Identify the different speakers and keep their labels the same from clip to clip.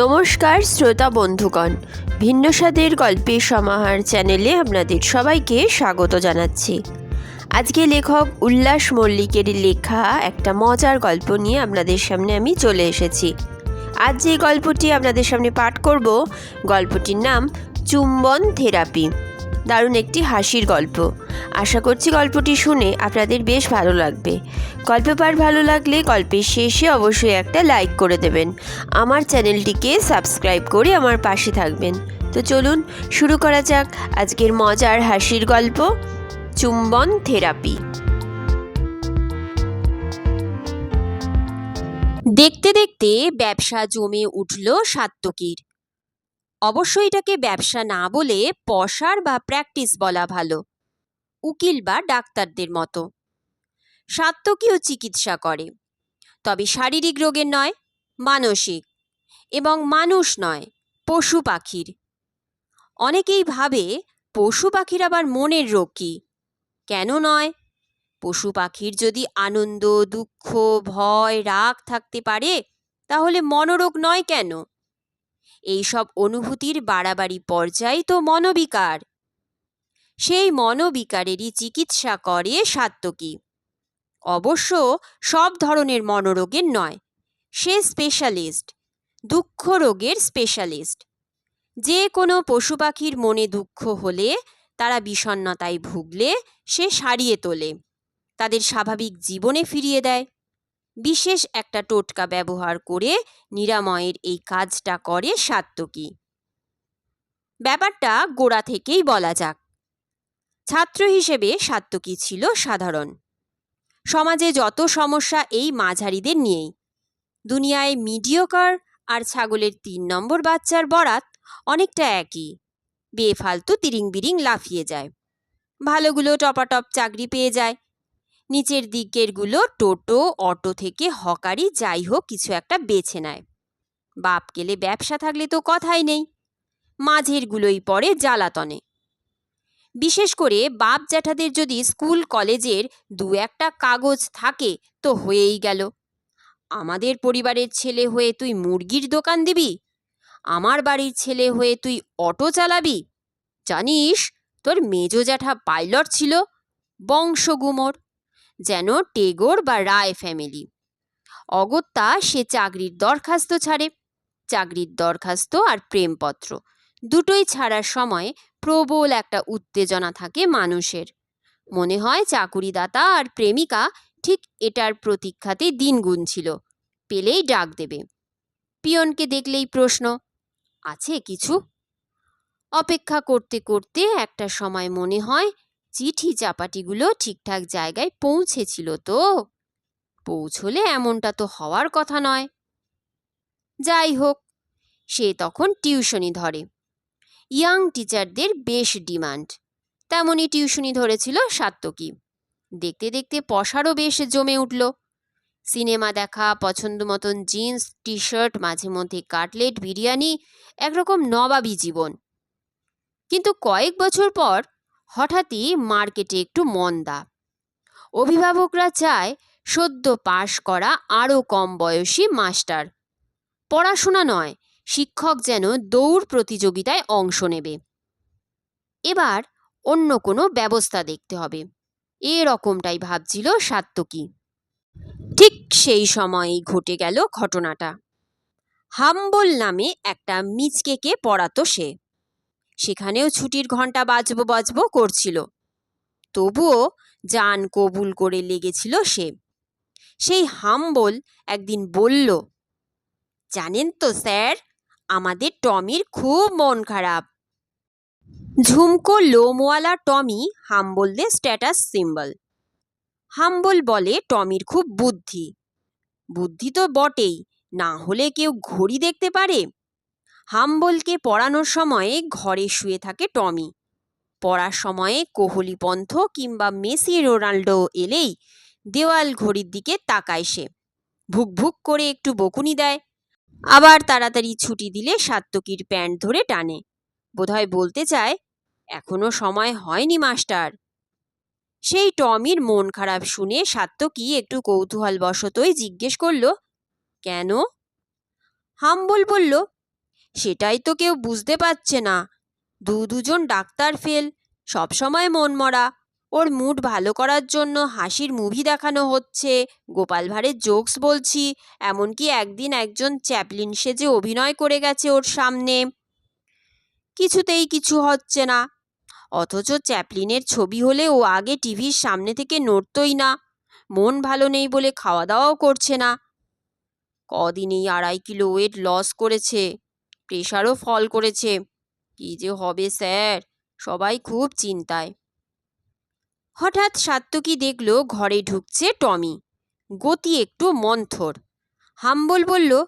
Speaker 1: নমস্কার, শ্রোতা বন্ধুগণ। ভিন্ন স্বাদের গল্পের সমাহার চ্যানেলে আপনাদের সবাইকে স্বাগত জানাচ্ছি। আজকে লেখক উল্লাস মল্লিকের লেখা একটা মজার গল্প নিয়ে আপনাদের সামনে আমি চলে এসেছি। আজ যে গল্পটি আপনাদের সামনে পাঠ করব, গল্পটির নাম চুম্বন থেরাপি। দারুণ একটি হাসির গল্প। আশা করছি গল্পটি শুনে আপনাদের বেশ ভালো লাগবে। গল্প পাঠ ভালো লাগলে গল্পের শেষে অবশ্যই একটা লাইক করে দেবেন। আমার চ্যানেলটিকে সাবস্ক্রাইব করে আমার পাশে থাকবেন। তো চলুন, শুরু করা যাক আজকের মজার হাসির গল্প, চুম্বন থেরাপি।
Speaker 2: দেখতে দেখতে ব্যবসা জমে উঠল সাত্তকীর। অবশ্য এটাকে ব্যবসা না বলে পসার বা প্র্যাকটিস বলা ভালো। উকিল বা ডাক্তারদের মতো। সাত্তকীও চিকিৎসা করে। তবে শারীরিক রোগের নয়, মানসিক এবং মানুষ নয়, পশু পাখির। অনেকেই ভাবে পশু পাখির আবার মনের রোগ কী? কেন নয়? পশু পাখির যদি আনন্দ, দুঃখ, ভয়, রাগ থাকতে পারে, তাহলে মনোরোগ নয় কেন? এইসব অনুভূতির বাড়াবাড়ি পর্যায় তো মনোবিকার। সেই মনোবিকারেরই চিকিৎসা করে সাত্তকী অবশ্য সব ধরনের মনোরোগের নয়, সে স্পেশালিস্ট, দুঃখ রোগের স্পেশালিস্ট। যে কোনো পশু পাখির মনে দুঃখ হলে, তারা বিষণ্ণতায় ভুগলে, সে সারিয়ে তোলে, তাদের স্বাভাবিক জীবনে ফিরিয়ে দেয়। বিশেষ একটা টোটকা ব্যবহার করে নিরাময়ের এই কাজটা করে সাত্তকী ব্যাপারটা গোড়া থেকেই বলা যাক। ছাত্র হিসেবে সাত্তকী ছিল সাধারণ। সমাজে যত সমস্যা এই মাঝারিদের নিয়েই। দুনিয়ায় মিডিয়কার আর ছাগলের তিন নম্বর বাচ্চার বরাত অনেকটা একই। বেফালতু তিরিং বিরিং লাফিয়ে যায়। ভালোগুলো টপাটপ চাকরি পেয়ে যায়। নিচের দিকেরগুলো টোটো, অটো থেকে হকারি, যাই হোক, কিছু একটা বেছে নেয়। বাপ গেলে ব্যবসা থাকলে তো কথাই নেই। মাঝেরগুলোই পড়ে জ্বালাতনে। বিশেষ করে বাপ জ্যাঠাদের যদি স্কুল, কলেজের দু একটা কাগজ থাকে, তো হয়েই গেল। আমাদের পরিবারের ছেলে হয়ে তুই মুরগির দোকান দিবি? আমার বাড়ির ছেলে হয়ে তুই অটো চালাবি? জানিস, তোর মেজো জ্যাঠা পাইলট ছিল, বংশগুমর। যেন টেগোর বা রায় ফ্যামিলি। অগত্যা সে চাকরির দরখাস্ত ছাড়ে। চাকরির দরখাস্ত আর প্রেমপত্র দুটোই ছাড়ার সময় প্রবল একটা উত্তেজনা থাকে মানুষের। মনে হয় চাকুরিদাতা আর প্রেমিকা ঠিক এটার প্রতীক্ষাতে দিন গুনছিল, পেলেই ডাক দেবে। পিয়নকে দেখলেই প্রশ্ন, আছে কিছু? অপেক্ষা করতে করতে একটা সময় মনে হয় চিঠি চাপাটিগুলো ঠিকঠাক জায়গায় পৌঁছেছিল তো। পৌঁছলে এমনটা তো হওয়ার কথা নয়। যাই হোক, সে তখন টিউশনি ধরে। ইয়াং টিচারদের বেশ ডিমান্ড। তেমনই টিউশনি ধরেছিল সাত্তকী দেখতে দেখতে পশারও বেশ জমে উঠল। সিনেমা দেখা পছন্দ মতন জিন্স টি শার্ট মাঝে মধ্যে কাটলেট, বিরিয়ানি, একরকম নবাবী জীবন। কিন্তু কয়েক বছর পর হঠাৎই মার্কেটে একটু মন্দা। অভিভাবকরা চায় সদ্য পাশ করা আরও কম বয়সী মাস্টার। পড়াশোনা নয়, শিক্ষক যেন দৌড় প্রতিযোগিতায় অংশ নেবে। এবার অন্য কোনো ব্যবস্থা দেখতে হবে। এ রকমটাই ভাবছিল সাত্তকী ঠিক সেই সময়ই ঘটে গেল ঘটনাটা। হাম্বল নামে একটা মিচকেকে পড়াতো সে। সেখানেও ছুটির ঘণ্টা বাজব বাজব করছিল। তবুও জান কবুল করে লেগেছিল সে। সেই হাম্বল একদিন বলল, জানেন তো স্যার, আমাদের টমির খুব মন খারাপ। ঝুমকো লোমওয়ালা টমি হাম্বলদের স্ট্যাটাস সিম্বল। হাম্বল বলে টমির খুব বুদ্ধি। বুদ্ধি তো বটেই, না হলে কেউ ঘড়ি দেখতে পারে। হাম্বলকে পড়ানোর সময়ে ঘরে শুয়ে থাকে টমি। পড়ার সময়ে কোহলিপন্থ কিংবা মেসি রোনাল্ডো এলেই দেওয়াল ঘড়ির দিকে তাকায় সে। ভুক ভুক করে একটু বকুনি দেয়। আবার তাড়াতাড়ি ছুটি দিলে সাত্তকীর প্যান্ট ধরে টানে। বোধহয় বলতে চায়, এখনও সময় হয়নি, মাস্টার। সেই টমির মন খারাপ শুনে সাত্তকী একটু কৌতূহলবশতই জিজ্ঞেস করল, কেন? হাম্বল বলল সেটাই তো কেউ বুঝতে পারছে না। দু দুজন ডাক্তার ফেল, সবসময় মন মরা ওর মুড ভালো করার জন্য হাসির মুভি দেখানো হচ্ছে। গোপাল ভাঁড়ের জোকস বলছি, এমনকি একদিন একজন চ্যাপলিন সেজে অভিনয় করে গেছে ওর সামনে। কিছুতেই কিছু হচ্ছে না। অথচ চ্যাপলিনের ছবি হলে ও আগে টিভির সামনে থেকে নড়তই না। মন ভালো নেই বলে খাওয়া দাওয়াও করছে না। কদিনেই আড়াই কিলো ওয়েট লস করেছে। প্রেশারও ফল করেছে। কি যে হবে স্যার, সবাই খুব চিন্তায়। হঠাৎ সাত্তকী দেখল ঘরে ঢুকছে টমি। গতি একটু মন্থর। হাম্বল বলল,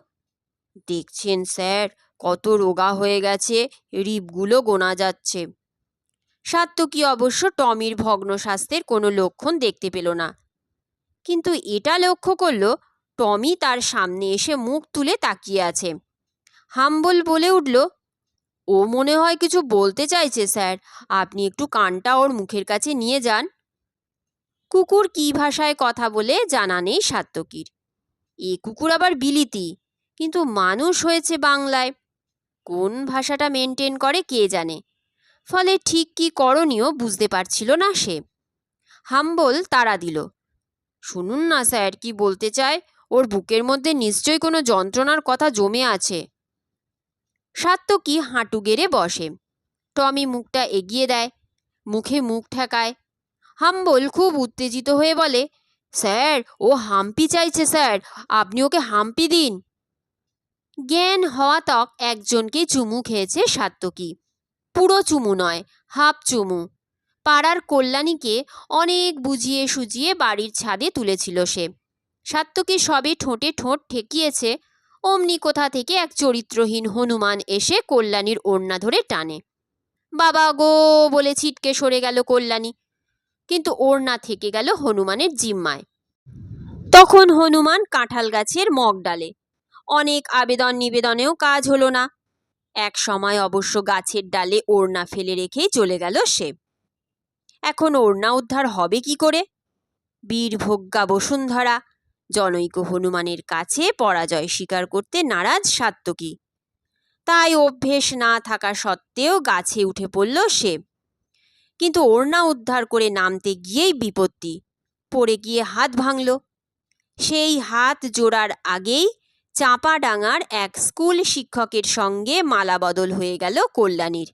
Speaker 2: দেখছেন স্যার, কত রোগা হয়ে গেছে রিপগুলো গোনা যাচ্ছে। সাত্তকী অবশ্য টমির ভগ্ন স্বাস্থ্যের কোনো লক্ষণ দেখতে পেল না। কিন্তু এটা লক্ষ্য করল, টমি তার সামনে এসে মুখ তুলে তাকিয়ে আছে। হাম্বল বলে উঠল, ও মনে হয় কিছু বলতে চাইছে, স্যার। আপনি একটু কানটা ওর মুখের কাছে নিয়ে যান। কুকুর কী ভাষায় কথা বলে জানা নেই সাত্তকীর। এ কুকুর আবার বিলিতি, কিন্তু মানুষ হয়েছে বাংলায়। কোন ভাষাটা মেনটেন করে কে জানে? ফলে ঠিক কি করণীয় বুঝতে পারছিল না সে। হাম্বল তাড়া দিল, শুনুন না, স্যার, কি বলতে চায়? ওর বুকের মধ্যে নিশ্চয়ই কোনো যন্ত্রণার কথা জমে আছে। সাত্তকী হাঁটু গেড়ে বসে? টমি মুখটা এগিয়ে দেয়, মুখে মুখ ঠেকায়। হাম্বল খুব উত্তেজিত হয়ে বলে, স্যার, ও হাম্পি চাইছে, স্যার, আপনি ওকে হাম্পি দিন। জ্ঞান হওয়া তক একজনকে চুমু খেয়েছে সাত্তকী পুরো চুমু নয়, হাফ চুমু। পাড়ার কল্যাণীকে অনেক বুঝিয়ে সুজিয়ে বাড়ির ছাদে তুলেছিল সে। সাত্তকী সবে ঠোঁটে ঠোঁট ঠেকিয়েছে অমনি কোথা থেকে এক চরিত্রহীন হনুমান এসে কল্যাণীর ওড়না ধরে টানে। বাবা গো বলে ছিটকে সরে গেল কল্যাণী। কিন্তু ওড়না থেকে গেল হনুমানের জিম্মায়। তখন হনুমান কাঁঠাল গাছের মগ ডালে। অনেক আবেদন নিবেদনেও কাজ হলো না। এক সময় অবশ্য গাছের ডালে ওড়না ফেলে রেখেই চলে গেল সে। এখন ওড়না উদ্ধার হবে কি করে? বীরভোগ্যা বসুন্ধরা জনৈক হনুমানের কাছে পরাজয় স্বীকার করতে নারাজ সাত্তকী তাই অভ্যেস না থাকা সত্ত্বেও গাছে উঠে পড়ল সে। কিন্তু ওড়না উদ্ধার করে নামতে গিয়েই বিপত্তি। পড়ে গিয়ে হাত ভাঙল। সেই হাত জোড়ার আগেই চাঁপাডাঙ্গার এক স্কুল শিক্ষকের সঙ্গে মালাবদল হয়ে গেল কল্যাণীর।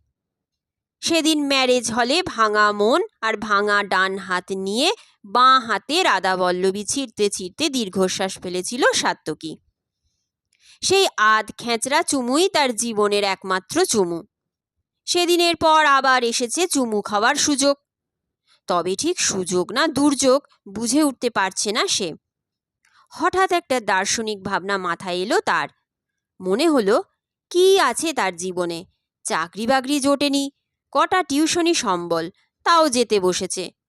Speaker 2: সেদিন ম্যারেজ হলে ভাঙা মন আর ভাঙা ডান হাত নিয়ে বাঁ হাতে রাধাবল্লভী ছিঁড়তে ছিঁড়তে দীর্ঘশ্বাস ফেলেছিল সাত্তকী সেই আধ খেঁচড়া চুমুই তার জীবনের একমাত্র চুমু। সেদিনের পর আবার এসেছে চুমু খাওয়ার সুযোগ। তবে ঠিক সুযোগ না দুর্যোগ বুঝে উঠতে পারছে না সে। হঠাৎ একটা দার্শনিক ভাবনা মাথায় এলো তার। মনে হলো, কি আছে তার জীবনে? চাকরি বাকরি জোটেনি, কটা টিউশনি সম্বল, তাও যেতে বসেছে।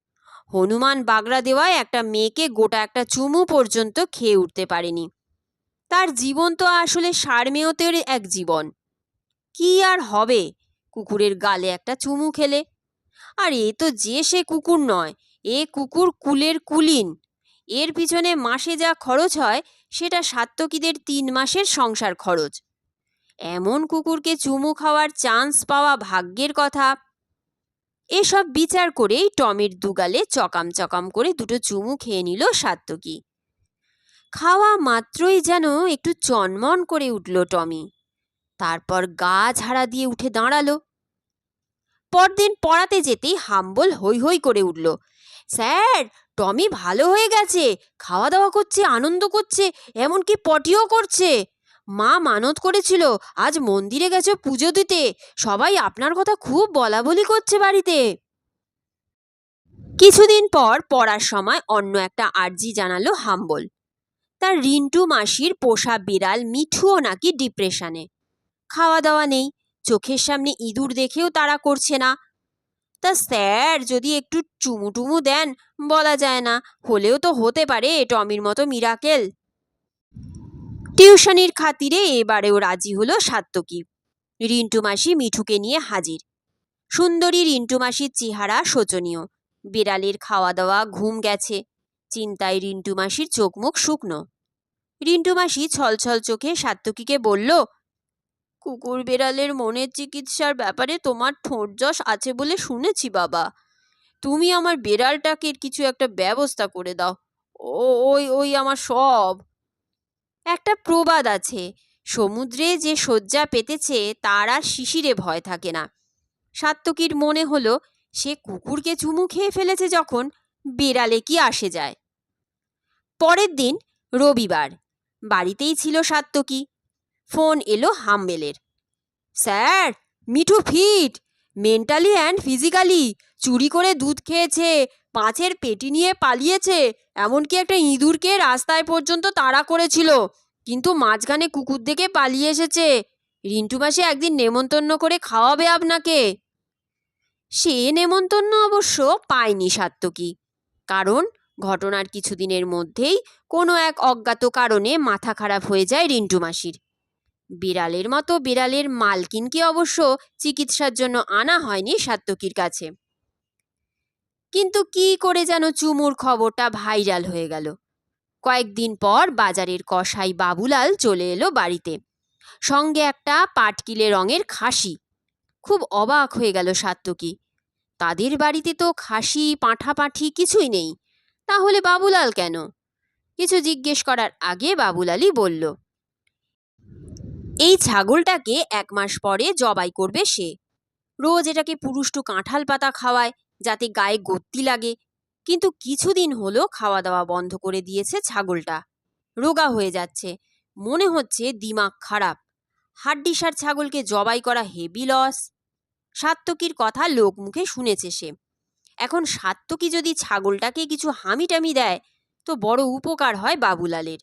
Speaker 2: হনুমান বাগড়া দেওয়ায় একটা মেয়েকে গোটা একটা চুমু পর্যন্ত খেয়ে উঠতে পারেনি। তার জীবন তো আসলে সারমেয়তের এক জীবন। কি আর হবে? কুকুরের গালে একটা চুমু খেলে। আর এ তো যে সে কুকুর নয়, এ কুকুর কুলের কুলিন। এর পিছনে মাসে যা খরচ হয়, সেটা সাত্তকীদের তিন মাসের সংসার খরচ। এমন কুকুরকে চুমু খাওয়ার চান্স পাওয়া ভাগ্যের কথা। এসব বিচার করেই টমির দুগালে চকাম চকাম করে দুটো চুমু খেয়ে নিল সাত্তকী খাওয়া মাত্রই যেন একটু চনমন করে উঠল টমি। তারপর গা ঝাড়া দিয়ে উঠে দাঁড়াল। পরদিন পড়াতে যেতেই হাম্বল হৈ হৈ করে উঠল। স্যার, টমি ভালো হয়ে গেছে। খাওয়া দাওয়া করছে, আনন্দ করছে, এমনকি পটিও করছে। মা মানত করেছিল, আজ মন্দিরে গেছে পুজো দিতে। সবাই আপনার কথা খুব বলা বলি করছে বাড়িতে। কিছুদিন পর পড়ার সময় অন্য একটা আর্জি জানালো হাম্বল। তার রিন্টু মাসির পোষা বিড়াল মিঠুও নাকি ডিপ্রেশনে। খাওয়া দাওয়া নেই, চোখের সামনে ইঁদুর দেখেও তারা করছে না। তা স্যার যদি একটু চুমুটুমু দেন, বলা যায় না, হলেও তো হতে পারে টমির মতো মিরাকেল। টিউশনির খাতিরে এবারেও রাজি হলো সাত্তকী। রিন্টু মাসি মিঠুকে নিয়ে হাজির। সুন্দরী রিন্টু মাসির চেহারা শোচনীয়। বিড়ালের খাওয়া দাওয়া ঘুম গেছে। চিন্তায় রিন্টু মাসির চোখ মুখ শুকনো। রিন্টু মাসি ছলছল চোখে সাত্তকীকে বলল,
Speaker 1: কুকুর বেড়ালের মনের চিকিৎসার ব্যাপারে তোমার ঠোঁট যশ আছে বলে শুনেছি বাবা। তুমি আমার বেড়ালটাকে কিছু একটা ব্যবস্থা করে দাও। ও, ওই ওই আমার সব।
Speaker 2: একটা প্রবাদ আছে, সমুদ্রে যে শয্যা পেতেছে তার আর শিশিরে ভয় থাকে না। সাত্তকীর মনে হলো, সে কুকুরকে চুমু খেয়ে ফেলেছে যখন বেড়ালে কি আসে যায়। পরের দিন, রবিবার, বাড়িতেই ছিল সাত্তকী ফোন এলো হাম্বেলের। Sir, Mithu fit, mentally and physically, চুরি করে দুধ খেয়েছে পাঁচের পেটি নিয়ে পালিয়েছে, এমনকি একটা ইঁদুরকে রাস্তায় পর্যন্ত তাড়া করেছিল, কিন্তু মাঝখানে কুকুর দেখে পালিয়ে এসেছে। রিন্টু মাসি একদিন নেমন্তন্ন করে খাওয়াবে আপনাকে। সে নেমন্তন্ন অবশ্য পায়নি সাত্তকী কারণ ঘটনার কিছুদিনের মধ্যেই কোনো এক অজ্ঞাত কারণে মাথা খারাপ হয়ে যায় রিন্টু মাসির। বিড়ালের মতো বিড়ালের মালকিনকে অবশ্য চিকিৎসার জন্য আনা হয়নি সাত্তকীর কাছে। কিন্তু কি করে যেন চুমুর খবরটা ভাইরাল হয়ে গেল। কয়েকদিন পর বাজারের কসাই বাবুলাল চলে এলো বাড়িতে। সঙ্গে একটা পাটকিলে রঙের খাসি। খুব অবাক হয়ে গেল সাত্তকী তাদের বাড়িতে তো খাসি, পাঁঠা পাঁঠি কিছুই নেই। তাহলে বাবুলাল কেন? কিছু জিজ্ঞেস করার আগে বাবুলালই বলল, এই ছাগলটাকে এক মাস পরে জবাই করবে সে। রোজ এটাকে পুরুষ্টু কাঁঠাল পাতা খাওয়ায় যাতে গায়ে গত্তি লাগে। কিন্তু কিছুদিন হলো খাওয়া দাওয়া বন্ধ করে দিয়েছে ছাগলটা। রোগা হয়ে যাচ্ছে। মনে হচ্ছে দিমাগ খারাপ। হাড্ডিসার ছাগলকে জবাই করা হেভি লস সাত্তকীর কথা লোক মুখে শুনেছে সে। এখন সাত্তকী যদি ছাগলটাকে কিছু হামিটামি দেয়, তো বড় উপকার হয় বাবুলালের।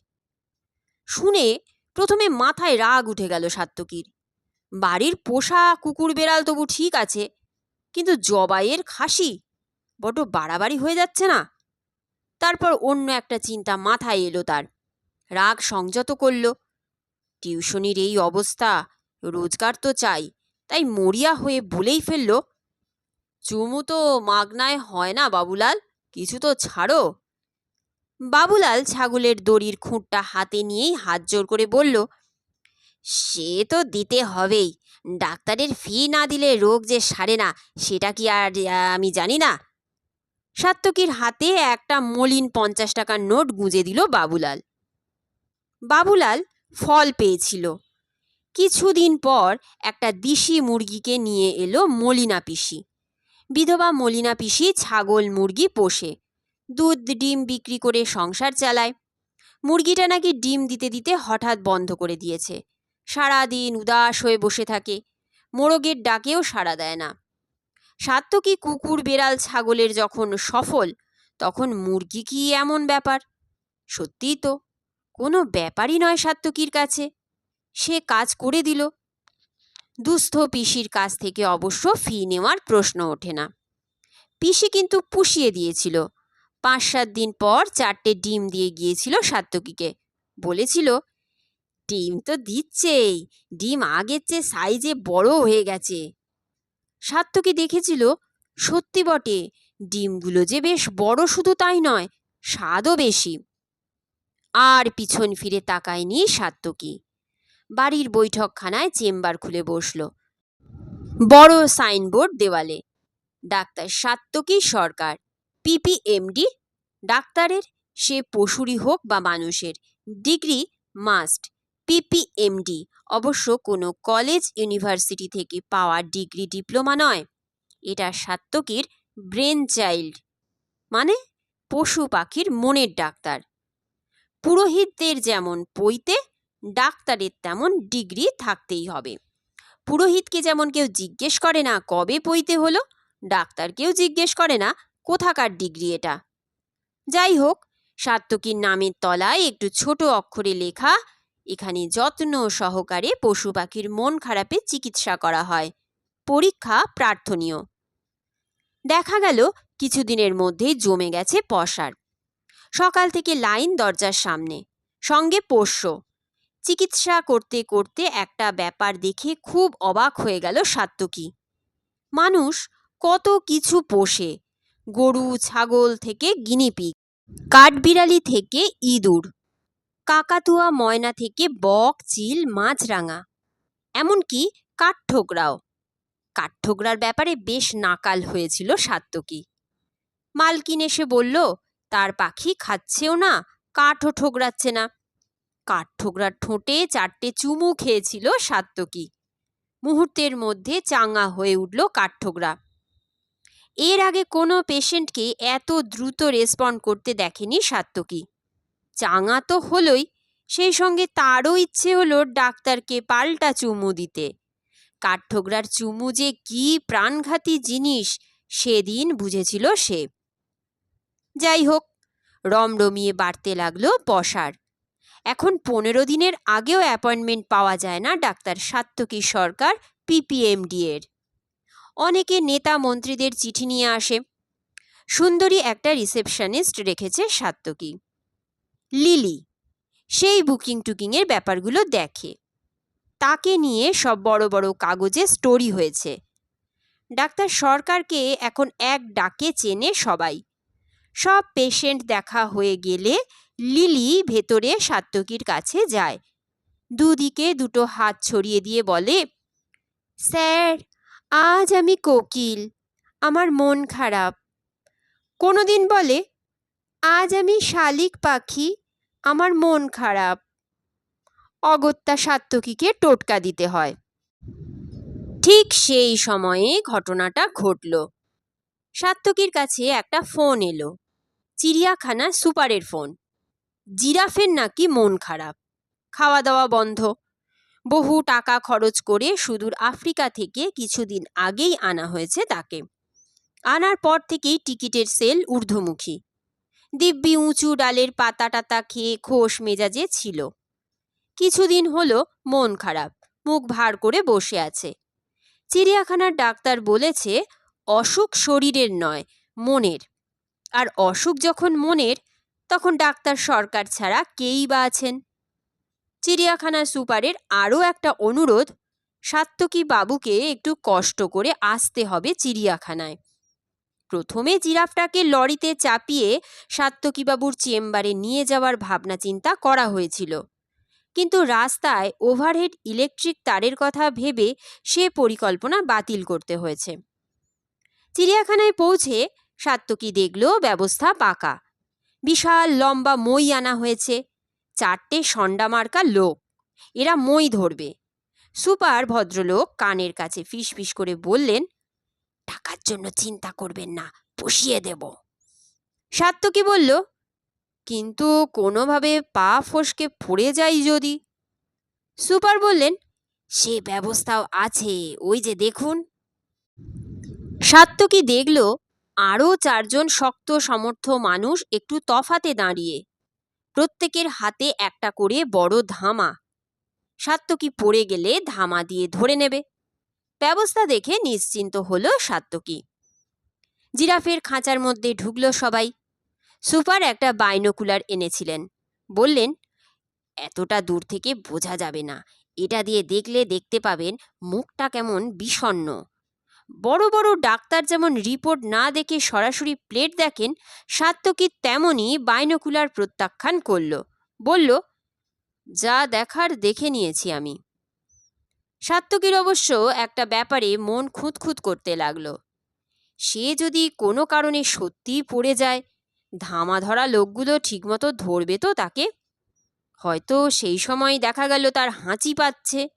Speaker 2: শুনে প্রথমে মাথায় রাগ উঠে গেল সাত্তকীর। বাড়ির পোষা কুকুর বেড়াল তবু ঠিক আছে কিন্তু জবাইয়ের খাসি বড্ড বাড়াবাড়ি হয়ে যাচ্ছে না। তারপর অন্য একটা চিন্তা মাথায় এলো তার। রাগ সংযত করল, টিউশনির এই অবস্থা, রোজগার তো চাই, তাই মরিয়া হয়ে বলেই ফেলল। চুমু তো মাগনায় হয় না বাবুলাল, কিছু তো ছাড়ো। বাবুলাল ছাগলের দড়ির খুঁটটা হাতে নিয়েই হাত জোর করে বলল, সে তো দিতে হবেই। ডাক্তারের ফি না দিলে রোগ যে সারে না, সেটা কি আর আমি জানি না। সাত্তকীর হাতে একটা মলিন পঞ্চাশ টাকার নোট গুঁজে দিল বাবুলাল। বাবুলাল ফল পেয়েছিল। কিছুদিন পর একটা দিশি মুরগিকে নিয়ে এলো মলিনা পিসি। বিধবা মলিনা পিসি ছাগল মুরগি পোষে, দুধ, ডিম বিক্রি করে সংসার চালায়। মুরগিটা নাকি ডিম দিতে দিতে হঠাৎ বন্ধ করে দিয়েছে। সারাদিন উদাস হয়ে বসে থাকে। মোরগের ডাকেও সাড়া দেয় না। সাত্তকী কুকুর বেড়াল ছাগলের যখন সফল, তখন মুরগি কি এমন ব্যাপার? সত্যিই তো, কোনো ব্যাপারই নয় সাত্তকীর কাছে। সে কাজ করে দিল। দুস্থ পিসির কাছ থেকে অবশ্য ফি নেওয়ার প্রশ্ন ওঠে না। পিসি কিন্তু পুষিয়ে দিয়েছিল। পাঁচ সাত দিন পর চারটে ডিম দিয়ে গিয়েছিল সাত্তকীকে বলেছিল ডিম তো দিচ্ছেই। ডিম আগের চেয়ে সাইজে বড় হয়ে গেছে। সাত্তকী দেখেছিল, সত্যি বটে, ডিমগুলো যে বেশ বড় শুধু তাই নয়, স্বাদও বেশি। আর পিছন ফিরে তাকায়নি সাত্তকী বাড়ির বৈঠকখানায় চেম্বার খুলে বসল। বড় সাইনবোর্ড দেওয়ালে, ডাক্তার সাত্তকী সরকার পিপিএমডি ডাক্তারের, সে পশুরই হোক বা মানুষের, ডিগ্রি মাস্ট। পিপিএমডি অবশ্য কোনো কলেজ ইউনিভার্সিটি থেকে পাওয়া ডিগ্রি ডিপ্লোমা নয়। এটা সাত্তকীর ব্রেন চাইল্ড মানে পশু পাখির মনের ডাক্তার। পুরোহিতদের যেমন পইতে, ডাক্তারের তেমন ডিগ্রি থাকতেই হবে। পুরোহিতকে যেমন কেউ জিজ্ঞেস করে না কবে পইতে হলো, ডাক্তারকেও জিজ্ঞেস করে না কোথাকার ডিগ্রি এটা। যাই হোক সাত্তকীর নামের তলায় একটু ছোট অক্ষরে লেখা এখানে যত্ন সহকারে পশু পাখির মন খারাপে চিকিৎসা করা হয়। পরীক্ষা প্রার্থনীয়। দেখা গেল কিছুদিনের মধ্যেই জমে গেছে পসার। সকাল থেকে লাইন দরজার সামনে, সঙ্গে পোষ্য। চিকিৎসা করতে করতে একটা ব্যাপার দেখে খুব অবাক হয়ে গেল সাত্তকী মানুষ কত কিছু পোষে, গরু, ছাগল থেকে গিনিপিগ, কাঠবিড়ালি থেকে ইঁদুর। কাকাতুয়া, ময়না থেকে বক, চিল মাছরাঙা এমনকি কাঠঠোকরাও। কাঠঠোকরার ব্যাপারে বেশ নাকাল হয়েছিল সাত্তকী মালকিন এসে বলল, তার পাখি খাচ্ছেও না, কাঠও ঠোকরাচ্ছে না। কাঠ ঠোকরার ঠোঁটে চারটে চুমু খেয়েছিল সাত্তকী মুহূর্তের মধ্যে চাঙ্গা হয়ে উঠল কাঠঠোকরা। এর আগে কোনো পেশেন্টকে এত দ্রুত রেসপন্ড করতে দেখেনি সাত্তকী চাঙা তো হলোই, সেই সঙ্গে তারও ইচ্ছে হলো ডাক্তারকে পাল্টা চুমু দিতে। কাঠঠোকরার চুমু যে কি প্রাণঘাতী জিনিস, সেদিন বুঝেছিল সে। যাই হোক রমরমিয়ে বাড়তে লাগল পসার এখন পনেরো দিনের আগেও অ্যাপয়েন্টমেন্ট পাওয়া যায় না ডাক্তার সাত্তকী সরকার পিপিএমডি এর। অনেকে নেতা মন্ত্রীদের চিঠি নিয়ে আসে। সুন্দরী একটা রিসেপশনিস্ট রেখেছে সাত্তকী লিলি সেই বুকিং টুকিংয়ের ব্যাপারগুলো দেখে। তাকে নিয়ে সব বড় বড় কাগজে স্টোরি হয়েছে। ডাক্তার সরকারকে এখন এক ডাকে চেনে সবাই। সব পেশেন্ট দেখা হয়ে গেলে লিলি ভেতরে সাত্তকীর কাছে যায়। দুদিকে দুটো হাত ছড়িয়ে দিয়ে বলে, স্যার, আজ আমি কোকিল, আমার মন খারাপ। কোনো দিন বলে, আজ আমি শালিক পাখি আমার মন খারাপ। অগত্যা সাত্তকীকে টোটকা দিতে হয়। ঠিক সেই সময়ে ঘটনাটা ঘটল। সাত্তকীর কাছে একটা ফোন এলো। চিড়িয়াখানা সুপারের ফোন। জিরাফের নাকি মন খারাপ। খাওয়া দাওয়া বন্ধ। বহু টাকা খরচ করে সুদূর আফ্রিকা থেকে কিছুদিন আগেই আনা হয়েছে তাকে। আনার পর থেকেই টিকিটের সেল ঊর্ধ্বমুখী। দিব্যি উঁচু ডালের পাতা টাতা খেয়ে খোশ মেজাজে ছিল। কিছুদিন হলো মন খারাপ, মুখ ভার করে বসে আছে। চিড়িয়াখানার ডাক্তার বলেছে, অসুখ শরীরের নয়, মনের। আর অসুখ যখন মনের, তখন ডাক্তার সরকার ছাড়া কেই বা আছেন? চিড়িয়াখানা সুপারের আরও একটা অনুরোধ, সাত্তকী বাবুকে একটু কষ্ট করে আসতে হবে চিড়িয়াখানায়। প্রথমে জিরাফটাকে লরিতে চাপিয়ে সাত্তকীবাবুর চেম্বারে নিয়ে যাওয়ার ভাবনা চিন্তা করা হয়েছিল। কিন্তু রাস্তায় ওভারহেড ইলেকট্রিক তারের কথা ভেবে সে পরিকল্পনা বাতিল করতে হয়েছে। চিড়িয়াখানায় পৌঁছে সাত্তকী দেখল ব্যবস্থা পাকা। বিশাল লম্বা মই আনা হয়েছে। চারটে সন্ডা মার্কা লোক। এরা মই ধরবে। সুপার ভদ্রলোক কানের কাছে ফিস ফিস করে বললেন টাকার জন্য চিন্তা করবেন না পুষিয়ে দেব। সাত্তকী বলল? কিন্তু কোনোভাবে পা ফসকে পড়ে যাই যদি। সুপার বললেন সে ব্যবস্থাও আছে ওই যে দেখুন। সাত্তকী দেখল আরও চারজন শক্ত সমর্থ মানুষ একটু তফাতে দাঁড়িয়ে প্রত্যেকের হাতে একটা করে বড় ধামা। সাত্তকী পড়ে গেলে ধামা দিয়ে ধরে নেবে। ব্যবস্থা দেখে নিশ্চিন্ত হলো সাত্তকী জিরাফের খাঁচার মধ্যে ঢুকল সবাই। সুপার একটা বাইনোকুলার এনেছিলেন। বললেন, এতটা দূর থেকে বোঝা যাবে না। এটা দিয়ে দেখলে দেখতে পাবেন মুখটা কেমন বিষণ্ণ। বড় বড় ডাক্তার যেমন রিপোর্ট না দেখে সরাসরি প্লেট দেখেন সাত্তকী তেমনই বাইনোকুলার প্রত্যাখ্যান করল। বলল, যা দেখার দেখে নিয়েছি আমি। সাত্তকীর অবশ্য একটা ব্যাপারে মন খুঁতখুত করতে লাগল। সে যদি কোনো কারণে সত্যিই পড়ে যায় ধামা ধরা লোকগুলো ঠিকমতো ধরবে তো তাকে? হয়তো সেই সময় দেখা গেল তার হাঁচি পাচ্ছে,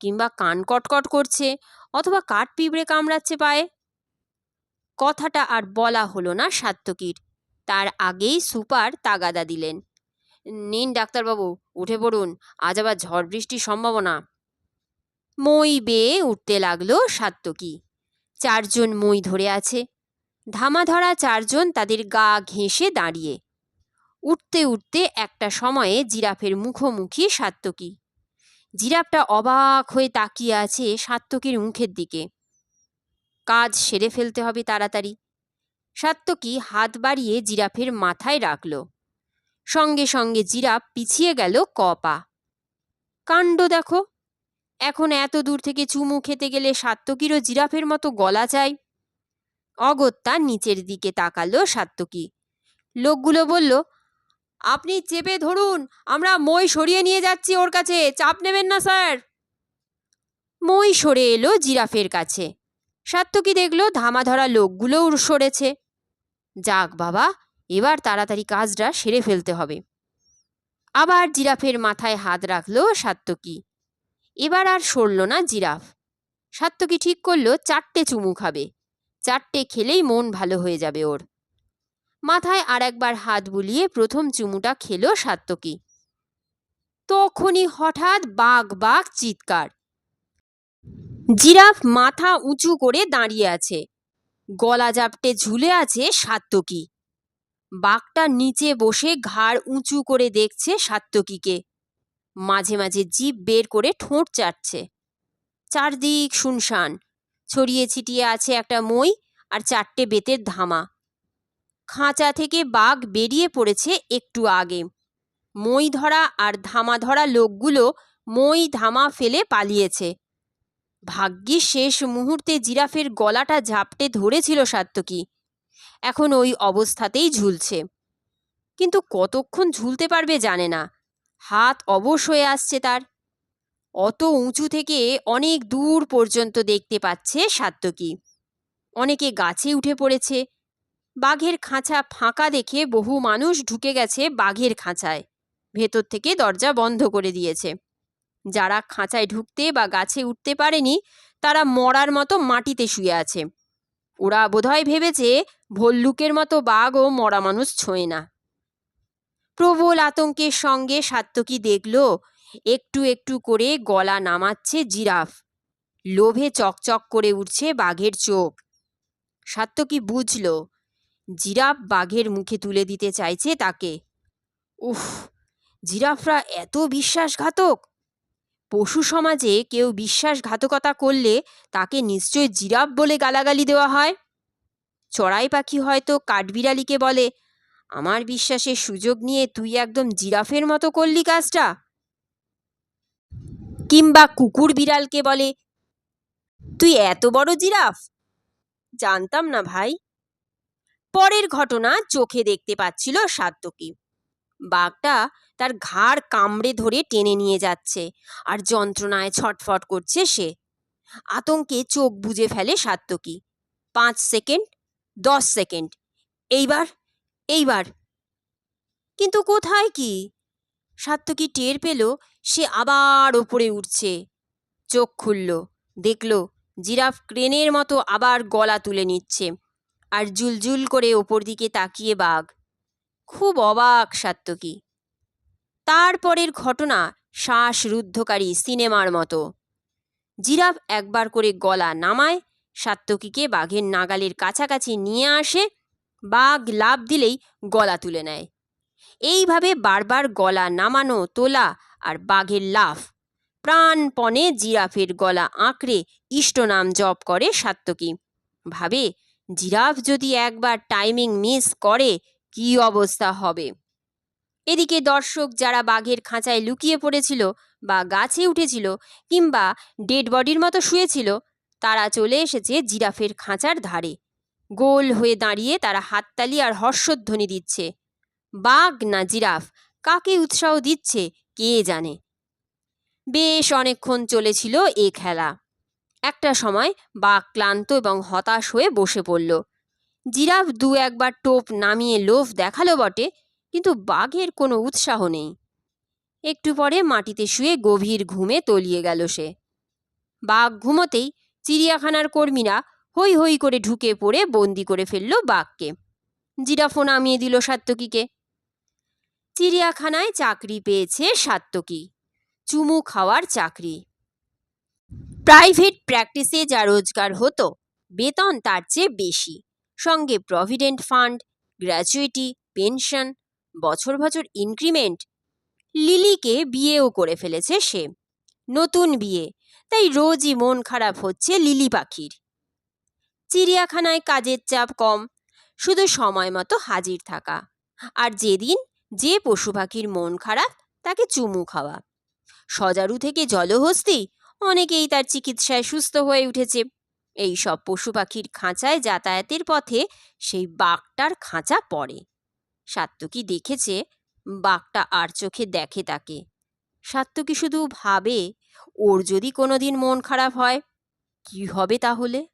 Speaker 2: কিংবা কান কটকট করছে, অথবা কাঠ পিঁপড়ে কামড়াচ্ছে পায়ে। কথাটা আর বলা হলো না সাত্তকীর তার আগেই সুপার তাগাদা দিলেন। নিন ডাক্তারবাবু, উঠে পড়ুন, আজ আবার ঝড় বৃষ্টির সম্ভাবনা। মই বেয়ে উঠতে লাগল সাত্তকী। চারজন মই ধরে আছে। ধামা ধরা চারজন তাদের গা ঘেঁষে দাঁড়িয়ে। উঠতে উঠতে একটা সময়ে জিরাফের মুখোমুখি সাত্তকী। জিরাফটা অবাক হয়ে তাকিয়ে আছে সাত্তকীর মুখের দিকে। কাজ সেরে ফেলতে হবে তাড়াতাড়ি। সাত্তকী হাত বাড়িয়ে জিরাফের মাথায় রাখল। সঙ্গে সঙ্গে জিরাফ পিছিয়ে গেল কপা কাণ্ড দেখো। এখন এত দূর থেকে চুমু খেতে গেলে সাত্তকীরও জিরাফের মতো গলা চাই। অগত্যা নিচের দিকে তাকালো সাত্তকী। লোকগুলো বলল, আপনি চেপে ধরুন, আমরা মই সরিয়ে নিয়ে যাচ্ছি ওর কাছে, চাপ নেবেন না, স্যার। মই সরে এলো জিরাফের কাছে। সাত্তকী দেখল ধামাধরা লোকগুলোও সরেছে। যাক বাবা, এবার তাড়াতাড়ি কাজটা সেরে ফেলতে হবে। আবার জিরাফের মাথায় হাত রাখল সাত্তকী। এবার আর সরল না জিরাফ। সাত্তকী ঠিক করল, চারটে চুমু খাবে। চারটে খেলেই মন ভালো হয়ে যাবে ওর। মাথায় আর একবার হাত বুলিয়ে প্রথম চুমুটা খেলো সাত্তকী তখনই হঠাৎ বাঘ বাঘ চিৎকার। জিরাফ মাথা উঁচু করে দাঁড়িয়ে আছে। গলা জাপটে ঝুলে আছে সাত্তকী বাঘটা নিচে বসে ঘাড় উঁচু করে দেখছে সাত্তকীকে মাঝে মাঝে জিভ বের করে ঠোঁট চাটছে। চারদিক শুনশান, ছড়িয়ে ছিটিয়ে আছে একটা মই আর চারটে বেতের ধামা। খাঁচা থেকে বাঘ বেরিয়ে পড়েছে একটু আগে। মই ধরা আর ধামা ধরা লোকগুলো মই ধামা ফেলে পালিয়েছে। ভাগ্যিস শেষ মুহূর্তে জিরাফের গলাটা ঝাপটে ধরেছিল সাত্তকী এখন ওই অবস্থাতেই ঝুলছে। কিন্তু কতক্ষণ ঝুলতে পারবে জানে না। হাত অবশ হয়ে আসছে তার। অত উঁচু থেকে অনেক দূর পর্যন্ত দেখতে পাচ্ছে সাত্তকী অনেকে গাছে উঠে পড়েছে। বাঘের খাঁচা ফাঁকা দেখে বহু মানুষ ঢুকে গেছে বাঘের খাঁচায়। ভেতর থেকে দরজা বন্ধ করে দিয়েছে। যারা খাঁচায় ঢুকতে বা গাছে উঠতে পারেনি, তারা মরার মতো মাটিতে শুয়ে আছে। ওরা বোধহয় ভেবেছে, ভল্লুকের মতো বাঘও মরা মানুষ ছোঁয় না। প্রবল আতঙ্কের সঙ্গে সাত্তকী দেখল, একটু একটু করে গলা নামাচ্ছে জিরাফ। লোভে চকচক করে উঠছে বাঘের চোখ। সাত্তকী বুঝল, জিরাফ বাঘের মুখে তুলে দিতে চাইছে তাকে। উফ, জিরাফরা এত বিশ্বাসঘাতক! পশু সমাজে কেউ বিশ্বাসঘাতকতা করলে তাকে নিশ্চয় জিরাফ বলে গালাগালি দেওয়া হয়। চড়াই পাখি হয়তো কাঠবিড়ালিকে বলে আমার বিশ্বাসের সুযোগ নিয়ে তুই একদম জিরাফের মতো করলি কাজটা? কিংবা কুকুর বিড়ালকে বলে, তুই এত বড় জিরাফ? জানতাম না ভাই। পরের ঘটনা চোখে দেখতে পাচ্ছিল সাত্তকী বাঘটা তার ঘাড় কামড়ে ধরে টেনে নিয়ে যাচ্ছে আর যন্ত্রণায় ছটফট করছে সে। আতঙ্কে চোখ বুজে ফেলে সাত্তকী পাঁচ সেকেন্ড, দশ সেকেন্ড, এইবার এইবার। কিন্তু কোথায় কি? সাত্তকী টের পেল? সে আবার ওপরে উঠছে। চোখ খুলল, দেখল জিরাফ ক্রেনের মতো আবার গলা তুলে নিচ্ছে আর জুলজুল করে ওপর দিকে তাকিয়ে বাঘ। খুব অবাক সাত্তকী তারপরের ঘটনা শ্বাসরুদ্ধকারী সিনেমার মতো। জিরাফ একবার করে গলা নামায় সাত্তকীকে বাঘের নাগালের কাছাকাছি নিয়ে আসে বাঘ লাভ দিলেই গলা তুলে নেয়। এইভাবে বারবার গলা নামানো, তোলা আর বাঘের লাফ। প্রাণপণে জিরাফের গলা আঁকড়ে ইষ্টনাম জপ করে সাত্তকী ভাবে, জিরাফ যদি একবার টাইমিং মিস করে, কি অবস্থা হবে? এদিকে দর্শক যারা বাঘের খাঁচায় লুকিয়ে পড়েছিল বা গাছে উঠেছিল কিংবা ডেড বডির মতো শুয়েছিল, তারা চলে এসেছে জিরাফের খাঁচার ধারে। গোল হয়ে দাঁড়িয়ে তারা হাততালি আর হর্ষধ্বনি দিচ্ছে। বাঘ না জিরাফ, কাকে উৎসাহ দিচ্ছে কে জানে? বেশ অনেকক্ষণ চলেছিল এ খেলা। একটা সময় বাঘ ক্লান্ত এবং হতাশ হয়ে বসে পড়ল। জিরাফ দু একবার টোপ নামিয়ে লোভ দেখাল বটে, কিন্তু বাঘের কোনো উৎসাহ নেই। একটু পরে মাটিতে শুয়ে গভীর ঘুমে তলিয়ে গেল সে। বাঘ ঘুমোতেই চিড়িয়াখানার কর্মীরা হৈ হৈ করে ঢুকে পড়ে বন্দি করে ফেলল বাঘকে। জিরাফও নামিয়ে দিল সাত্তকীকে চিড়িয়াখানায় চাকরি পেয়েছে সাত্তকী চুমু খাওয়ার চাকরি। প্রাইভেট প্র্যাকটিসে যা রোজগার হতো, বেতন তার চেয়ে বেশি। সঙ্গে প্রভিডেন্ট ফান্ড, গ্র্যাচুইটি, পেনশন, বছর বছর ইনক্রিমেন্ট। লিলিকে বিয়েও করে ফেলেছে সে। নতুন বিয়ে, তাই রোজই মন খারাপ হচ্ছে লিলি পাখির। চিড়িয়াখানায় কাজের চাপ কম, শুধু সময় মতো হাজির থাকা। আর যেদিন যে পশু পাখির মন খারাপ, তাকে চুমু খাওয়া। সজারু থেকে জলহস্তি, অনেকেই তার চিকিৎসায় সুস্থ হয়ে উঠেছে। এই সব পশু পাখির খাঁচায় যাতায়াতের পথে সেই বাঘটার খাঁচা পড়ে। সাত্তকী দেখেছে, বাঘটা আর চোখে দেখে তাকে। সাত্তকী শুধু ভাবে, ওর যদি কোনোদিন মন খারাপ হয়, কি হবে তাহলে?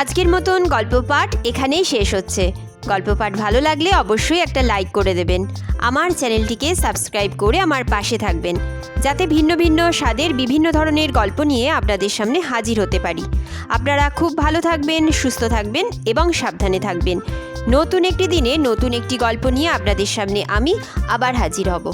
Speaker 1: আজকের মতন গল্প পাঠ এখানেই শেষ হচ্ছে। গল্প পাঠ ভালো লাগলে অবশ্যই একটা লাইক করে দেবেন। আমার চ্যানেলটিকে সাবস্ক্রাইব করে আমার পাশে থাকবেন, যাতে ভিন্ন ভিন্ন স্বাদের বিভিন্ন ধরনের গল্প নিয়ে আপনাদের সামনে হাজির হতে পারি। আপনারা খুব ভালো থাকবেন, সুস্থ থাকবেন এবং সাবধানে থাকবেন। নতুন একটি দিনে নতুন একটি গল্প নিয়ে আপনাদের সামনে আমি আবার হাজির হব।